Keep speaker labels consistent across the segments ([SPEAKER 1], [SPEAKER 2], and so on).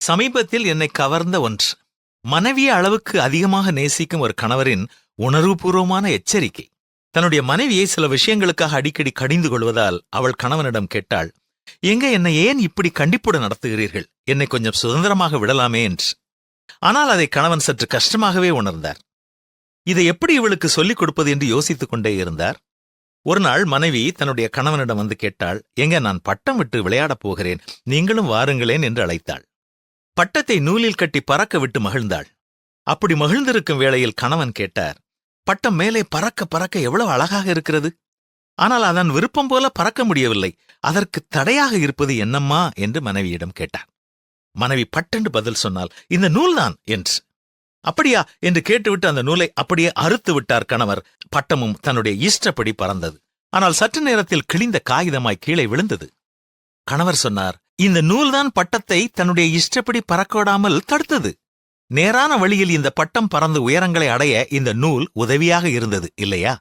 [SPEAKER 1] சமீபத்தில் என்னை கவர்ந்த ஒன்று. மனைவியை அளவுக்கு அதிகமாக நேசிக்கும் ஒரு கணவரின் உணர்வுபூர்வமான எச்சரிக்கை. தன்னுடைய மனைவியை சில விஷயங்களுக்காக அடிக்கடி கடிந்து கொள்வதால் அவள் கணவனிடம் கேட்டாள் எங்க என்னை ஏன் இப்படி கண்டிப்புடன் நடத்துகிறீர்கள்? என்னை கொஞ்சம் சுதந்திரமாக விடலாமே என்று. ஆனால் அதை கணவன் சற்று கஷ்டமாகவே உணர்ந்தார். இதை எப்படி இவளுக்கு சொல்லிக் கொடுப்பது? என்று யோசித்துக் கொண்டே இருந்தார். ஒரு நாள் மனைவி தன்னுடைய கணவனிடம் வந்து கேட்டாள் எங்க நான் பட்டம் விட்டு விளையாடப் போகிறேன். நீங்களும் வாருங்களேன் என்று அழைத்தாள். பட்டத்தை நூலில் கட்டி பறக்க விட்டு மகிழ்ந்தாள். அப்படி மகிழ்ந்திருக்கும் வேளையில் கணவன் கேட்டார் பட்டம் மேலே பறக்க பறக்க எவ்வளவு அழகாக இருக்கிறது. ஆனால் அதன் விருப்பம் போல பறக்க முடியவில்லை. அதற்கு தடையாக இருப்பது என்னம்மா? என்று மனைவியிடம் கேட்டார். மனைவி பட்டென்று பதில் சொன்னால் இந்த நூல்தான் என்று. அப்படியா? என்று கேட்டுவிட்டு அந்த நூலை அப்படியே அறுத்து விட்டார் கணவர். பட்டமும் தன்னுடைய இஷ்டப்படி பறந்தது. ஆனால் சற்று நேரத்தில் கிழிந்த காகிதமாய் கீழே விழுந்தது. கணவர் சொன்னார் இந்த நூல்தான் பட்டத்தை தன்னுடைய இஷ்டப்படி பறக்கோடாமல் தடுத்தது. நேரான வழியில் இந்த பட்டம் பறந்து உயரங்களை அடைய இந்த நூல் உதவியாக இருந்தது இல்லையா?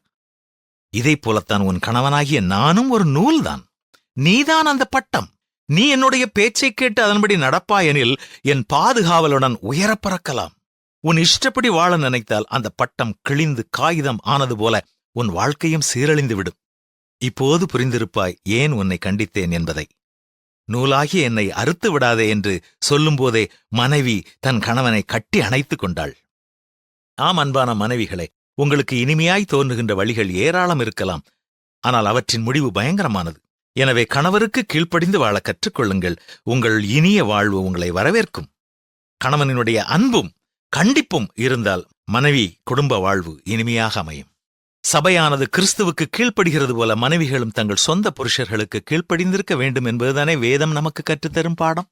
[SPEAKER 1] இதைப் போலத்தான் உன் கணவனாகிய நானும் ஒரு நூல்தான். நீதான் அந்த பட்டம். நீ என்னுடைய பேச்சைக் கேட்டு அதன்படி நடப்பாயெனில் என் பாதுகாவலுடன் உயரப் பறக்கலாம். உன் இஷ்டப்படி வாழ நினைத்தால் அந்த பட்டம் கிழிந்து காகிதம் ஆனது போல உன் வாழ்க்கையும் சீரழிந்துவிடும். இப்போது புரிந்திருப்பாய் ஏன் உன்னை கண்டித்தேன் என்பதை. நூலாகி என்னை அறுத்து விடாதே என்று சொல்லும்போதே மனைவி தன் கணவனை கட்டி அணைத்துக் கொண்டாள். ஆம் அன்பான மனைவிகளே உங்களுக்கு இனிமையாய் தோன்றுகின்ற வழிகள் ஏராளம் இருக்கலாம். ஆனால் அவற்றின் முடிவு பயங்கரமானது. எனவே கணவருக்கு கீழ்ப்படிந்து வாழ கற்றுக்கொள்ளுங்கள் உங்கள் இனிய வாழ்வு உங்களை வரவேற்கும். கணவனினுடைய அன்பும் கண்டிப்பும் இருந்தால் மனைவி குடும்ப வாழ்வு இனிமையாக அமையும். சபையானது கிறிஸ்துவுக்கு கீழ்ப்படுகிறது போல மனைவிகளும் தங்கள் சொந்த புருஷர்களுக்கு கீழ்ப்படிந்திருக்க வேண்டும் என்பதுதானே வேதம் நமக்கு கற்றுத்தரும் பாடம்?